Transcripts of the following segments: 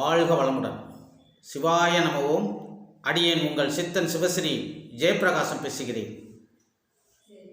வாழ்க வளமுடன். சிவாய நமவும் அடியேன் உங்கள் சித்தன் சிவஸ்ரீ ஜெயபிரகாசம் பேசுகிறேன்.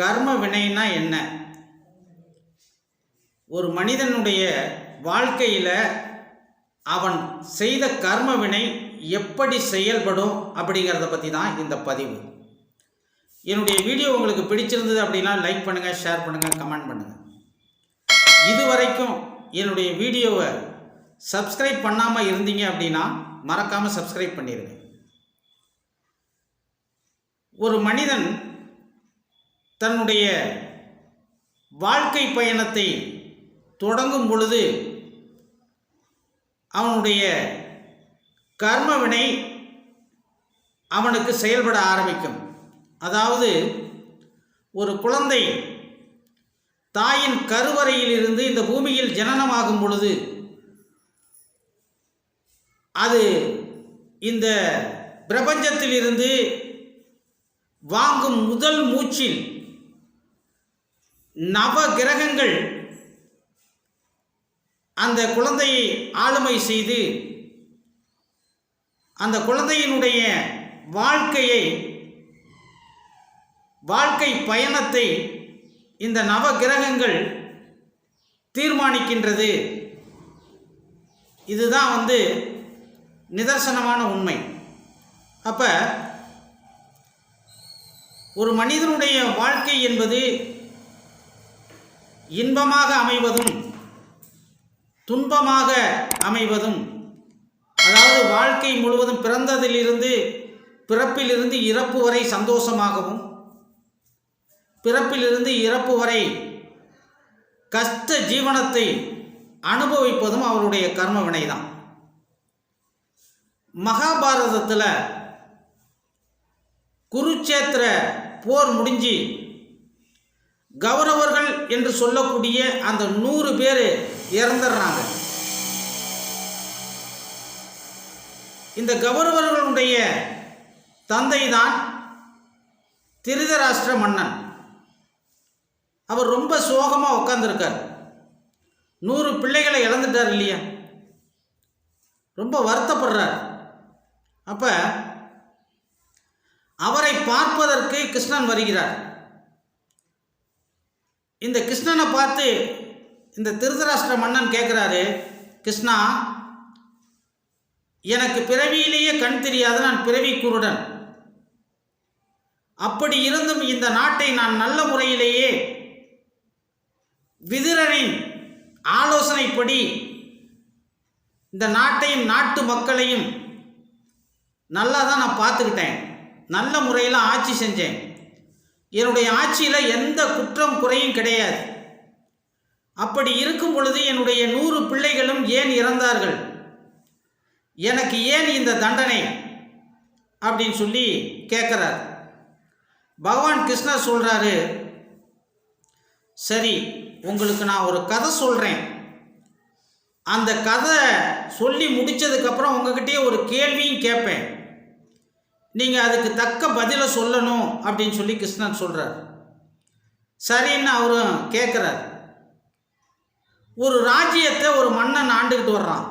கர்ம வினைனா என்ன? ஒரு மனிதனுடைய வாழ்க்கையில் அவன் செய்த கர்ம வினை எப்படி செயல்படும் அப்படிங்கிறத பற்றி தான் இந்த பதிவு. என்னுடைய வீடியோ உங்களுக்கு பிடிச்சிருந்தது அப்படின்னா லைக் பண்ணுங்கள் ஷேர் பண்ணுங்கள் கமெண்ட் பண்ணுங்கள் இதுவரைக்கும் என்னுடைய வீடியோவை சப்ஸ்கிரைப் பண்ணாமல் இருந்தீங்க அப்படின்னா மறக்காமல் சப்ஸ்கிரைப் பண்ணிடுங்க ஒரு மனிதன் தன்னுடைய வாழ்க்கை பயணத்தை தொடங்கும் பொழுது அவனுடைய கர்மவினை அவனுக்கு செயல்பட ஆரம்பிக்கும். அதாவது ஒரு குழந்தை தாயின் கருவறையிலிருந்து இந்த பூமியில் ஜனனமாகும் பொழுது அது இந்த பிரபஞ்சத்திலிருந்து வாங்கும் முதல் மூச்சில் நவ கிரகங்கள் அந்த குழந்தையை ஆளுமை செய்து அந்த குழந்தையினுடைய வாழ்க்கையை வாழ்க்கை பயணத்தை இந்த நவ கிரகங்கள் தீர்மானிக்கின்றது. இதுதான் வந்து நிதர்சனமான உண்மை. அப்போ ஒரு மனிதனுடைய வாழ்க்கை என்பது இன்பமாக அமைவதும் துன்பமாக அமைவதும் அதாவது வாழ்க்கை முழுவதும் பிறந்ததிலிருந்து பிறப்பிலிருந்து இறப்பு வரை சந்தோஷமாகவும் பிறப்பிலிருந்து இறப்பு வரை கஷ்ட ஜீவனத்தை அனுபவிப்பதும் அவருடைய கர்ம வினைதான் மகாபாரதத்தில் குருச்சேத்திர போர் முடிஞ்சு கௌரவர்கள் என்று சொல்லக்கூடிய அந்த நூறு பேர் இறந்துடுறாங்க. இந்த கௌரவர்களுடைய தந்தை தான் திருதராஷ்டிர மன்னன். அவர் ரொம்ப சோகமாக உட்காந்துருக்கார் நூறு பிள்ளைகளை இழந்துட்டார் இல்லையா? ரொம்ப வருத்தப்படுறார். அப்போ அவரை பார்ப்பதற்கு கிருஷ்ணன் வருகிறார். இந்த கிருஷ்ணனை பார்த்து இந்த திருதராஷ்டிர மன்னன் கேட்குறாரு கிருஷ்ணா எனக்கு பிறவியிலேயே கண் தெரியாது நான் பிறவி குருடன். அப்படி இருந்தும் இந்த நாட்டை நான் நல்ல முறையிலேயே விதுரனின் ஆலோசனைப்படி இந்த நாட்டையும் நாட்டு மக்களையும் நல்லா தான் நான் பார்த்துக்கிட்டேன். நல்ல முறையில் ஆட்சி செஞ்சேன். என்னுடைய ஆட்சியில் எந்த குற்றம் குறையும் கிடையாது. அப்படி இருக்கும் பொழுது என்னுடைய நூறு பிள்ளைகளும் ஏன் இறந்தார்கள்? எனக்கு ஏன் இந்த தண்டனை? அப்படின்னு சொல்லி கேட்குறார் பகவான் கிருஷ்ணர் சொல்கிறாரு சரி உங்களுக்கு நான் ஒரு கதை சொல்கிறேன் அந்த கதை சொல்லி முடித்ததுக்கப்புறம் உங்ககிட்டயே ஒரு கேள்வியும் கேட்பேன். நீங்கள் அதுக்கு தக்க பதிலை சொல்லணும் அப்படின்னு சொல்லி கிருஷ்ணன் சொல்கிறார் சரின்னு அவரும் கேட்குறார் ஒரு ராஜ்யத்தை ஒரு மன்னன் ஆண்டுக்கிட்டு வர்றான்.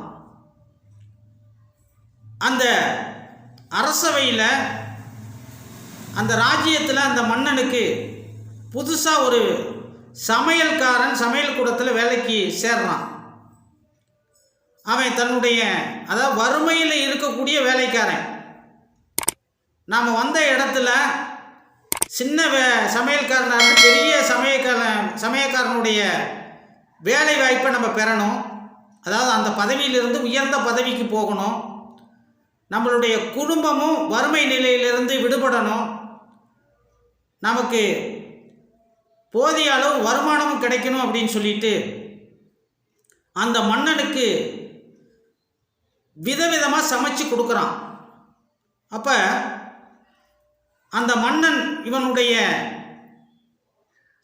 அந்த அரசவையில் அந்த ராஜ்யத்தில் அந்த மன்னனுக்கு புதுசாக ஒரு சமையல்காரன் சமையல் கூடத்தில் வேலைக்கு சேர்றான். அவன் தன்னுடைய அதாவது வறுமையில் இருக்கக்கூடிய வேலைக்காரன். நாம் வந்த இடத்துல சின்ன வே சமையல்காரனாக பெரிய சமையல்காரன் சமையல்காரனுடைய வேலை வாய்ப்பை நம்ம பெறணும். அதாவது அந்த பதவியிலிருந்து உயர்ந்த பதவிக்கு போகணும். நம்மளுடைய குடும்பமும் வறுமை நிலையிலிருந்து விடுபடணும். நமக்கு போதிய அளவு வருமானமும் கிடைக்கணும் அப்படின்னு சொல்லிட்டு அந்த மன்னனுக்கு விதவிதமாக சமைச்சு கொடுக்குறான். அப்போ அந்த மன்னன் இவனுடைய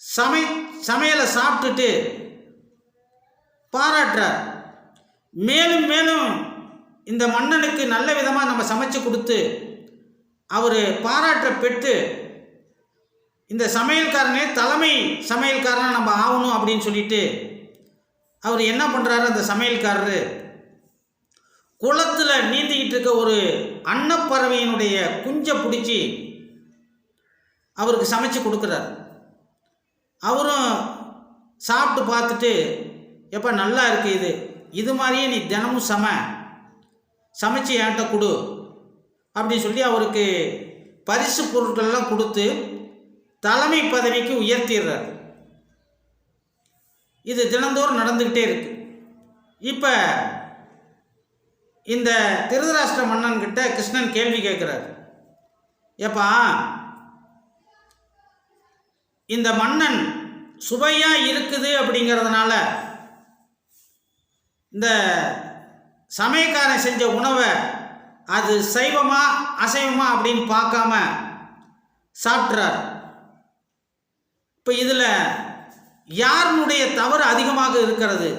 சமை சமையலை சாப்பிட்டுட்டு பாராட்டுறார். மேலும் மேலும் இந்த மன்னனுக்கு நல்ல விதமாக நம்ம சமைச்சு கொடுத்து அவர் பாராட்ட பெற்று இந்த சமையல்காரனே தலைமை சமையல்காரனாக நம்ம ஆகணும் அப்படின்னு சொல்லிட்டு அவர் என்ன பண்ணுறாரு அந்த சமையல்காரரு குளத்தில் நீந்திக்கிட்டு இருக்க ஒரு அன்னப்பறவையினுடைய குஞ்சை பிடிச்சி அவருக்கு சமைச்சு கொடுக்குறாரு. அவரும் சாப்பிட்டு பார்த்துட்டு எப்போ நல்லா இருக்கு இது. இது மாதிரியே நீ தினமும் சம. சமைச்சு என்கிட்ட கொடு. அப்படின்னு சொல்லி அவருக்கு பரிசு பொருட்கள்லாம் கொடுத்து தலைமை பதவிக்கு உயர்த்திடுறார். இது தினந்தோறும் நடந்துக்கிட்டே இருக்கு. இப்போ இந்த திருதராஷ்டிர மன்னன் கிட்ட கிருஷ்ணன் கேள்வி கேட்குறார். ஏப்பா இந்த மன்னன் சுவையாக இருக்குது அப்படிங்கிறதுனால இந்த சமயக்காரன் செஞ்ச உணவை அது சைவமா அசைவமா அப்படின்னு பார்க்காம சாப்பிட்றார். இப்போ இதில் யாருனுடைய தவறு அதிகமாக இருக்கிறது?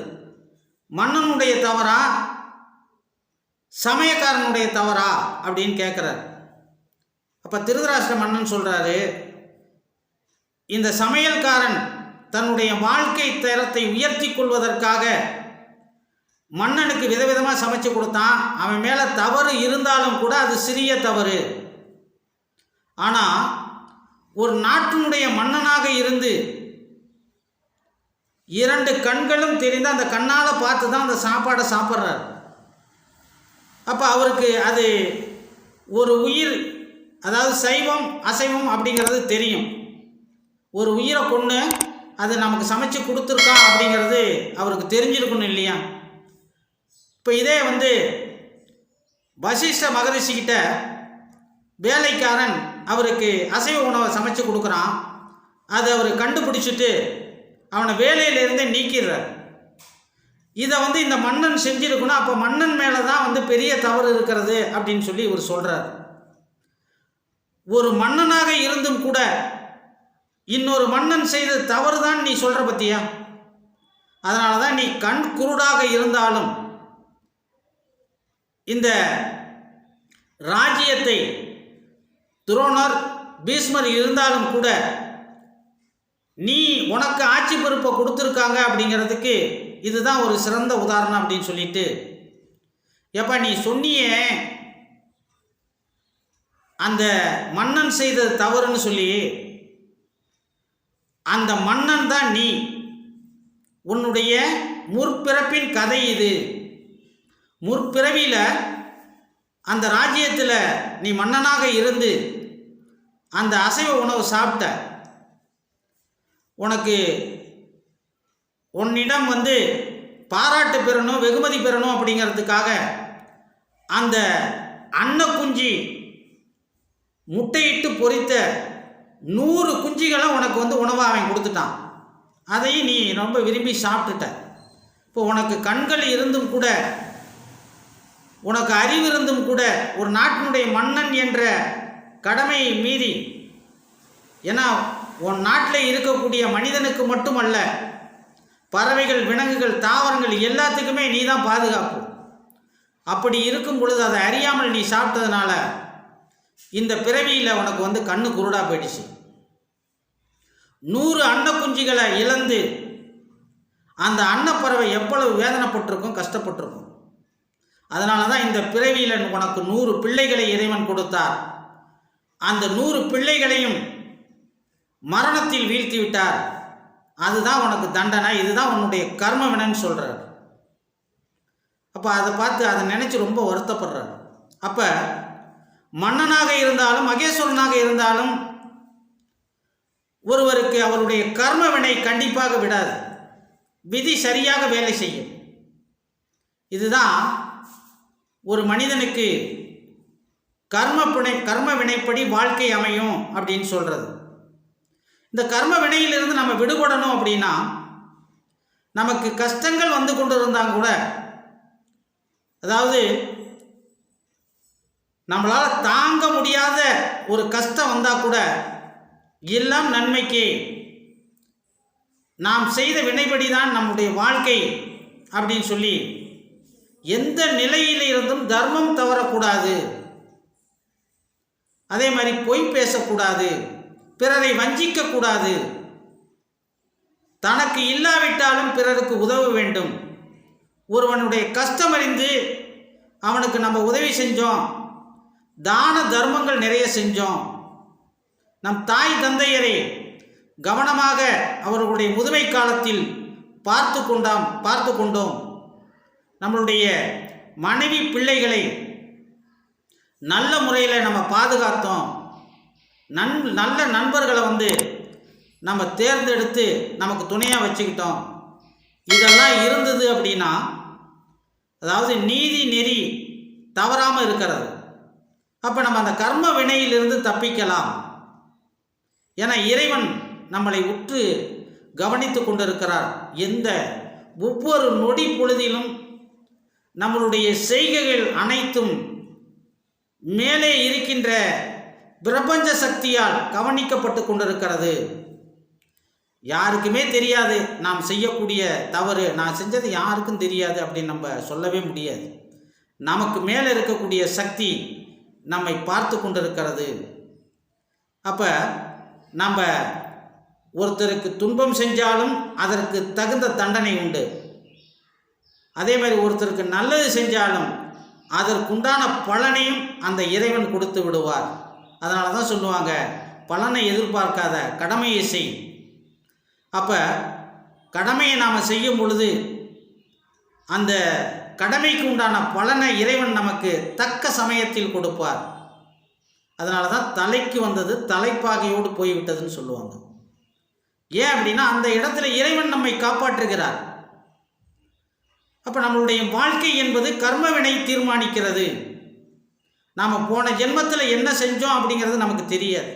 மன்னனுடைய தவறா? சமயக்காரனுடைய தவறா? அப்படின்னு கேட்குறார். அப்போ திருதராஷ்டிர மன்னன் சொல்கிறாரு இந்த சமையல்காரன் தன்னுடைய வாழ்க்கை தரத்தை உயர்த்தி கொள்வதற்காக மன்னனுக்கு விதவிதமாக சமைச்சு கொடுத்தான். அவன் மேலே தவறு இருந்தாலும் கூட அது சிறிய தவறு. ஆனால் ஒரு நாட்டினுடைய மன்னனாக இருந்து இரண்டு கண்களும் தெரிந்து அந்த கண்ணால் பார்த்து தான் அந்த சாப்பாடை சாப்பிட்றாரு. அப்போ அவருக்கு அது ஒரு உயிர் அதாவது சைவம் அசைவம் அப்படிங்கிறது தெரியும். ஒரு உயிரை கொண்டு அதை நமக்கு சமைச்சு கொடுத்துருக்கான் அப்படிங்கிறது அவருக்கு தெரிஞ்சிருக்கணும் இல்லையா? இப்போ இதே வந்து வசிஷ்ட மகரிஷிக்கிட்ட வேலைக்காரன் அவருக்கு அசைவ உணவை சமைச்சு கொடுக்குறான். அதை அவர் கண்டுபிடிச்சிட்டு அவனை வேலையிலேருந்தே நீக்கிடுறார். இதை வந்து இந்த மன்னன் செஞ்சிருக்கணும். அப்போ மன்னன் மேலே தான் வந்து பெரிய தவறு இருக்கிறது அப்படின்னு சொல்லி இவர் சொல்கிறார் ஒரு மன்னனாக இருந்தும் கூட இன்னொரு மன்னன் செய்த தவறு தான் நீ சொல்கிற பத்தியா? அதனால தான் நீ கண் குருடாக இருந்தாலும் இந்த ராஜ்யத்தை துரோணர் பீஷ்மர் இருந்தாலும் கூட நீ உனக்கு ஆட்சி பொறுப்பை கொடுத்துருக்காங்க அப்படிங்கிறதுக்கு இதுதான் ஒரு சிறந்த உதாரணம் அப்படின்னு சொல்லிட்டு எப்பா நீ சொன்னியே அந்த மன்னன் செய்தது தவறுன்னு சொல்லி அந்த மன்னன் தான் நீ. உன்னுடைய முற்பிறப்பின் கதை இது. முற்பிறவியில் அந்த ராஜ்யத்தில் நீ மன்னனாக இருந்து அந்த அசைவ உணவு சாப்பிட்ட. உனக்கு உன்னிடம் வந்து பாராட்டு பெறணும் வெகுமதி பெறணும் அப்படிங்கிறதுக்காக அந்த அன்னக்குஞ்சி முட்டையிட்டு பொரித்த நூறு குஞ்சிகளை உனக்கு வந்து உணவாக அவன் கொடுத்துட்டான். அதையும் நீ ரொம்ப விரும்பி சாப்பிட்டுட்ட. இப்போ உனக்கு கண்கள் இருந்தும் கூட உனக்கு அறிவு இருந்தும் கூட ஒரு நாட்டினுடைய மன்னன் என்ற கடமையை மீறி ஏன்னா உன் நாட்டில் இருக்கக்கூடிய மனிதனுக்கு மட்டுமல்ல பறவைகள் விலங்குகள் தாவரங்கள் எல்லாத்துக்குமே நீ தான் பாதுகாப்பு. அப்படி இருக்கும் பொழுது அதை அறியாமல் நீ சாப்பிட்டதுனால இந்த பிறவியில் உனக்கு வந்து கண்ணு குருடாக போயிடுச்சு. நூறு அன்னக்குஞ்சிகளை இழந்து அந்த அன்னப்பறவை எவ்வளவு வேதனைப்பட்டிருக்கும் கஷ்டப்பட்டிருக்கும். அதனால தான் இந்த பிறவியில் உனக்கு நூறு பிள்ளைகளை இறைவன் கொடுத்தார். அந்த நூறு பிள்ளைகளையும் மரணத்தில் வீழ்த்தி விட்டார். அதுதான் உனக்கு தண்டனை இதுதான் உன்னுடைய கர்ம வினன்னு சொல்கிறார் அப்போ அதை பார்த்து அதை நினச்சி ரொம்ப வருத்தப்படுறார். அப்போ மன்னனாக இருந்தாலும் மகேஸ்வரனாக இருந்தாலும் ஒருவருக்கு அவருடைய கர்ம வினை கண்டிப்பாக விடாது. விதி சரியாக வேலை செய்யும். இதுதான் ஒரு மனிதனுக்கு கர்ம பிணை கர்ம வினைப்படி வாழ்க்கை அமையும் அப்படின்னு சொல்கிறது இந்த கர்ம வினையிலிருந்து நம்ம விடுபடணும் அப்படின்னா நமக்கு கஷ்டங்கள் வந்து கொண்டு இருந்தாங்க கூட அதாவது நம்மளால் தாங்க முடியாத ஒரு கஷ்டம் வந்தால் கூட எல்லாம் நன்மைக்கு. நாம் செய்த வினைப்படி தான் நம்முடைய வாழ்க்கை அப்படின்னு சொல்லி எந்த நிலையிலிருந்தும் தர்மம் தவறக்கூடாது. அதே மாதிரி பொய் பேசக்கூடாது. பிறரை வஞ்சிக்கக்கூடாது. தனக்கு இல்லாவிட்டாலும் பிறருக்கு உதவ வேண்டும். ஒருவனுடைய கஷ்டம் அறிந்து அவனுக்கு நம்ம உதவி செஞ்சோம். தான தர்மங்கள் நிறைய செஞ்சோம். நம் தாய் தந்தையரை கவனமாக அவர்களுடைய முதுமை காலத்தில் பார்த்து கொண்டாம் பார்த்து கொண்டோம். நம்மளுடைய மனைவி பிள்ளைகளை நல்ல முறையில் நம்ம பாதுகாத்தோம். நன் நல்ல நண்பர்களை வந்து நம்ம தேர்ந்தெடுத்து நமக்கு துணையாக வச்சுக்கிட்டோம். இதெல்லாம் இருந்தது அப்படின்னா அதாவது நீதி நெறி தவறாமல் இருக்கிறது. அப்போ நம்ம அந்த கர்ம வினையிலிருந்து தப்பிக்கலாம். ஏன்னா இறைவன் நம்மளை உற்று கவனித்து கொண்டிருக்கிறார். எந்த ஒவ்வொரு நொடி பொழுதிலும் நம்மளுடைய செய்கைகள் அனைத்தும் மேலே இருக்கின்ற பிரபஞ்ச சக்தியால் கவனிக்கப்பட்டு கொண்டிருக்கிறது. யாருக்குமே தெரியாது. நாம் செய்யக்கூடிய தவறு நான் செஞ்சது யாருக்கும் தெரியாது அப்படின்னு நம்ம சொல்லவே முடியாது. நமக்கு மேலே இருக்கக்கூடிய சக்தி நம்மை பார்த்து கொண்டிருக்கிறது. அப்போ நம்ம ஒருத்தருக்கு துன்பம் செஞ்சாலும் அதற்கு தகுந்த தண்டனை உண்டு. அதே மாதிரி ஒருத்தருக்கு நல்லது செஞ்சாலும் அதற்குண்டான பலனையும் அந்த இறைவன் கொடுத்து விடுவார். அதனால தான் சொல்லுவாங்க பலனை எதிர்பார்க்காத கடமையை செய். அப்போ கடமையை நாம் செய்யும் பொழுது அந்த கடமைக்கு உண்டான பலனை இறைவன் நமக்கு தக்க சமயத்தில் கொடுப்பார். அதனால தான் தலைக்கு வந்தது தலைப்பாகையோடு போய்விட்டதுன்னு சொல்லுவாங்க. ஏன் அப்படின்னா அந்த இடத்துல இறைவன் நம்மை காப்பாற்றுகிறார். அப்போ நம்மளுடைய வாழ்க்கை என்பது கர்மவினை தீர்மானிக்கிறது. நாம் போன ஜென்மத்தில் என்ன செஞ்சோம் அப்படிங்கிறது நமக்கு தெரியாது.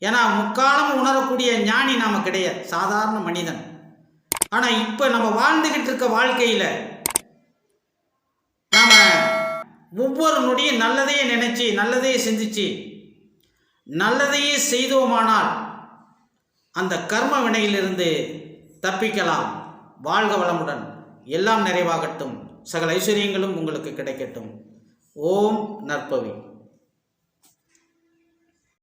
ஏன்னா முக்காலம் உணரக்கூடிய ஞானி நாம் கிடையாது. சாதாரண மனிதன். ஆனால் இப்போ நம்ம வாழ்ந்துக்கிட்டு இருக்க வாழ்க்கையில் ஒவ்வொரு நொடியும் நல்லதையே நினச்சி நல்லதையே சிந்திச்சு நல்லதையே செய்தோமானால் அந்த கர்ம வினையிலிருந்து தப்பிக்கலாம். வாழ்க வளமுடன். எல்லாம் நிறைவாகட்டும். சகல ஐஸ்வர்யங்களும் உங்களுக்கு கிடைக்கட்டும். ஓம் நற்பவி.